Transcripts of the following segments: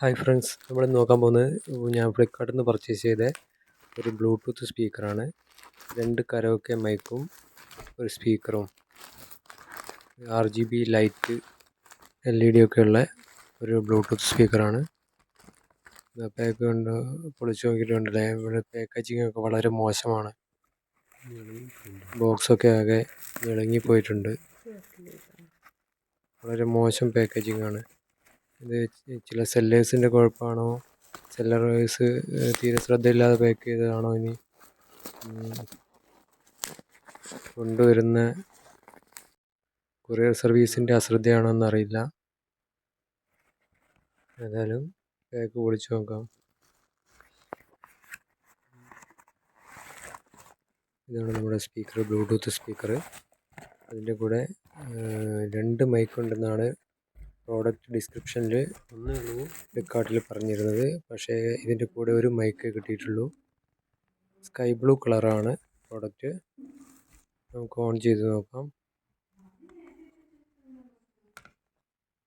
Hi friends നമ്മൾ നോക്കാൻ പോകുന്നത് ഞാൻ ഫ്ലിപ്കാർട്ടിൽ നിന്ന് പർച്ചേസ് ചെയ്ത ഒരു ബ്ലൂടൂത്ത് സ്പീക്കറാണ് രണ്ട് കരോക്കെ മൈക്കും ഒരു സ്പീക്കറും R G B light L E D ഒക്കെ ഉള്ള ഒരു ബ്ലൂടൂത്ത് സ്പീക്കറാണ് പാക്ക് കൊണ്ട് പൊളിച്ച് നോക്കിയിട്ടുണ്ടല്ലേ ഇവിടെ പാക്കേജിങ് ഒക്കെ വളരെ മോശമാണ്. ബോക്സൊക്കെ ആകെ ഇളങ്ങിപ്പോയിട്ടുണ്ട് വളരെ മോശം പാക്കേജിംഗ് ആണ്. ഇത് ചില സെല്ലേഴ്സിന്റെ കുഴപ്പമാണോ? സെല്ലറേഴ്സ് തീരെ ശ്രദ്ധയില്ലാതെ പാക്ക് ചെയ്തതാണോ ഇനി? കൊണ്ടുവരുന്ന കൊറിയർ സർവീസിന്റെ അശ്രദ്ധയാണോ എന്നറിയില്ല ഏതായാലും പാക്ക് പൊളിച്ചു നോക്കാം. ഇതാണ് നമ്മുടെ സ്പീക്കർ ബ്ലൂടൂത്ത് സ്പീക്കർ അതിന്റെ കൂടെ രണ്ട് മൈക്ക് ഉണ്ടെന്നാണ് പ്രോഡക്റ്റ് ഡിസ്ക്രിപ്ഷനിൽ ഒന്നേ ഉള്ളൂ ഫ്ലിപ്കാർട്ടിൽ പറഞ്ഞിരുന്നത്. പക്ഷേ ഇതിന്റെ കൂടെ ഒരു മൈക്ക് കിട്ടിയിട്ടുള്ളൂ. സ്കൈ ബ്ലൂ കളറാണ് പ്രോഡക്റ്റ്. നമുക്ക് ഓൺ ചെയ്ത് നോക്കാം.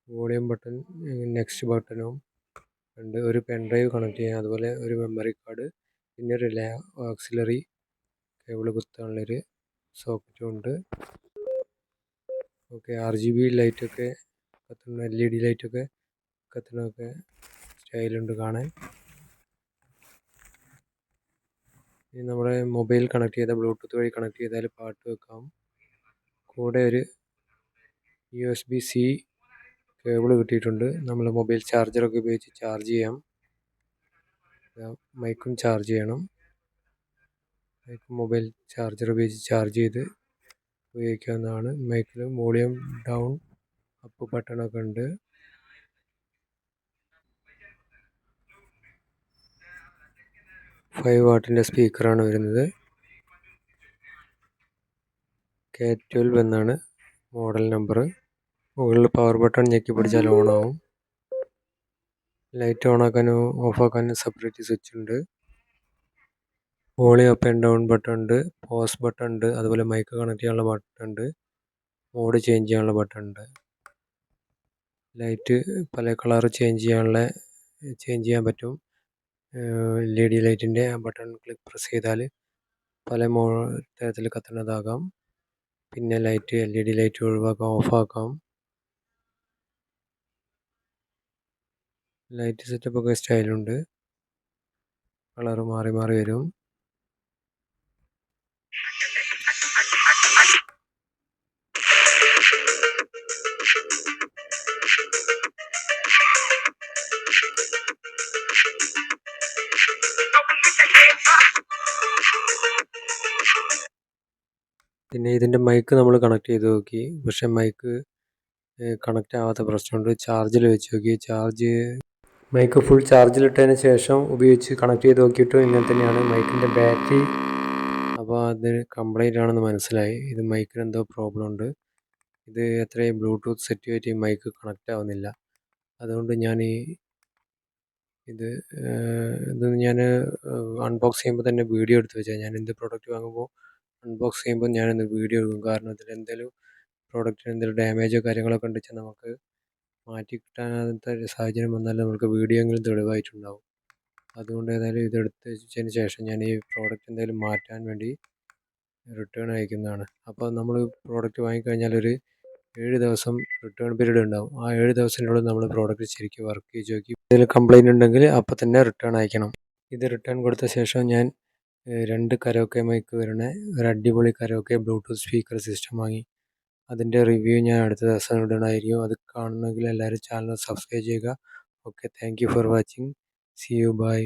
വോളിയം ബട്ടൺ നെക്സ്റ്റ് ബട്ടണും ഉണ്ട്. ഒരു പെൻ ഡ്രൈവ് കണക്ട് ചെയ്യാം. അതുപോലെ ഒരു മെമ്മറി കാർഡ് പിന്നെ ഒരു ലാ ഓക്സിലറി കേബിൾ കുത്താനുള്ളൊരു സോക്കറ്റും ഉണ്ട്. ഓക്കെ ആർ ജി ബി ലൈറ്റൊക്കെ കത്തുന്ന എൽ ഇ ഡി ലൈറ്റൊക്കെ കത്തുന്നതൊക്കെ സ്റ്റൈലുണ്ട് കാണാൻ. ഇനി നമ്മുടെ മൊബൈൽ കണക്ട് ചെയ്ത ബ്ലൂടൂത്ത് വഴി കണക്ട് ചെയ്താൽ പാട്ട് വെക്കാം. കൂടെ ഒരു U S B C cable കിട്ടിയിട്ടുണ്ട്. നമ്മൾ മൊബൈൽ ചാർജറൊക്കെ ഉപയോഗിച്ച് ചാർജ് ചെയ്യാം. മൈക്കും ചാർജ് ചെയ്യണം. മൈക്കും മൊബൈൽ ചാർജർ ഉപയോഗിച്ച് ചാർജ് ചെയ്ത് ഉപയോഗിക്കാവുന്നതാണ്. മൈക്കിൽ വോളിയം ഡൗൺ അപ്പ് ബട്ടണൊക്കെ ഉണ്ട്. ഫൈവ് വാട്ടിന്റെ സ്പീക്കറാണ് വരുന്നത്. കെ ട്വൽവ് എന്നാണ് മോഡൽ നമ്പർ മുകളിൽ പവർ ബട്ടൺ ഞെക്കി പിടിച്ചാൽ ഓൺ ആവും ലൈറ്റ് ഓൺ ആക്കാനും ഓഫ് ആക്കാനും സെപ്പറേറ്റ് സ്വിച്ച് ഉണ്ട്. Volume up and down button ഉണ്ട്. പോസ് ബട്ടൺ ഉണ്ട്. അതുപോലെ മൈക്ക് കണക്ട് ചെയ്യാനുള്ള ബട്ടൺ ഉണ്ട്. മോഡ് ചേഞ്ച് ചെയ്യാനുള്ള ബട്ടൺ ഉണ്ട്. ലൈറ്റ് പല കളർ ചേഞ്ച് ചെയ്യാനുള്ള ചേഞ്ച് ചെയ്യാൻ പറ്റും. എൽ ഇ ഡി ലൈറ്റിന്റെ ആ ബട്ടൺ ക്ലിക്ക് പ്രസ് ചെയ്താൽ പല മോ തരത്തിൽ കത്തുന്നതാകാം. പിന്നെ light L E D light ഒഴിവാക്കാം ഓഫാക്കാം. ലൈറ്റ് സെറ്റപ്പൊക്കെ സ്റ്റൈലുണ്ട്. കളറ് മാറി മാറി വരും. പിന്നെ ഇതിന്റെ മൈക്ക് നമ്മൾ കണക്ട് ചെയ്ത് നോക്കി. പക്ഷേ മൈക്ക് കണക്റ്റ് ആവാത്ത പ്രശ്നമുണ്ട്. ചാർജിൽ വെച്ച് നോക്കി. ചാർജ് മൈക്ക് ഫുൾ ചാർജിലിട്ടതിന് ശേഷം ഉപയോഗിച്ച് കണക്ട് ചെയ്ത് നോക്കിയിട്ടും ഇങ്ങനെ തന്നെയാണ് മൈക്കിന്റെ ബാറ്ററി അപ്പോൾ അത് കംപ്ലൈന്റ് ആണെന്ന് മനസ്സിലായി. ഇത് മൈക്കിന് എന്തോ പ്രോബ്ലം ഉണ്ട്. ഇത് എത്രയും ബ്ലൂടൂത്ത് സെറ്റ് ചെയ്തിട്ട് മൈക്ക് കണക്റ്റ് ആവുന്നില്ല. അതുകൊണ്ട് ഞാൻ ഈ ഇത് ഇത് ഞാൻ അൺബോക്സ് ചെയ്യുമ്പോൾ തന്നെ വീഡിയോ എടുത്ത് വെച്ചാൽ ഞാൻ എന്ത് പ്രോഡക്റ്റ് വാങ്ങുമ്പോൾ അൺബോക്സ് ചെയ്യുമ്പോൾ ഞാനൊന്ന് വീഡിയോ എടുക്കും. കാരണം അതിൽ എന്തെങ്കിലും പ്രോഡക്റ്റിന് എന്തെങ്കിലും ഡാമേജോ കാര്യങ്ങളൊക്കെ കണ്ടിച്ചാൽ നമുക്ക് മാറ്റി കിട്ടാനാകാത്ത ഒരു സാഹചര്യം വന്നാൽ നമുക്ക് വീഡിയോ എങ്കിലും തെളിവായിട്ടുണ്ടാവും. അതുകൊണ്ട് ഏതായാലും ഇതെടുത്ത് വെച്ചതിന് ശേഷം ഞാൻ ഈ പ്രോഡക്റ്റ് എന്തെങ്കിലും മാറ്റാൻ വേണ്ടി റിട്ടേൺ അയക്കുന്നതാണ്. അപ്പോൾ നമ്മൾ പ്രോഡക്റ്റ് വാങ്ങിക്കഴിഞ്ഞാൽ ഒരു ഏഴ് ദിവസം റിട്ടേൺ പീരീഡ് ഉണ്ടാവും. ആ ഏഴ് ദിവസത്തിനുള്ളിൽ നമ്മൾ പ്രോഡക്റ്റ് ശരിക്കും വർക്ക് ചെയ്ത് നോക്കി. എന്തെങ്കിലും കംപ്ലൈന്റ് ഉണ്ടെങ്കിൽ അപ്പോൾ തന്നെ റിട്ടേൺ അയക്കണം. ഇത് റിട്ടേൺ കൊടുത്ത ശേഷം ഞാൻ രണ്ട് കരോക്കെ മൈക്ക് വരുന്ന ഒരു അടിപൊളി കരോക്കെ ബ്ലൂടൂത്ത് സ്പീക്കർ സിസ്റ്റം വാങ്ങി. അതിന്റെ റിവ്യൂ ഞാൻ അടുത്ത ദിവസം ഇടണമായിരിക്കും അത് കാണണമെങ്കിൽ എല്ലാവരും ചാനൽ സബ്സ്ക്രൈബ് ചെയ്യുക. Okay thank you for watching see you bye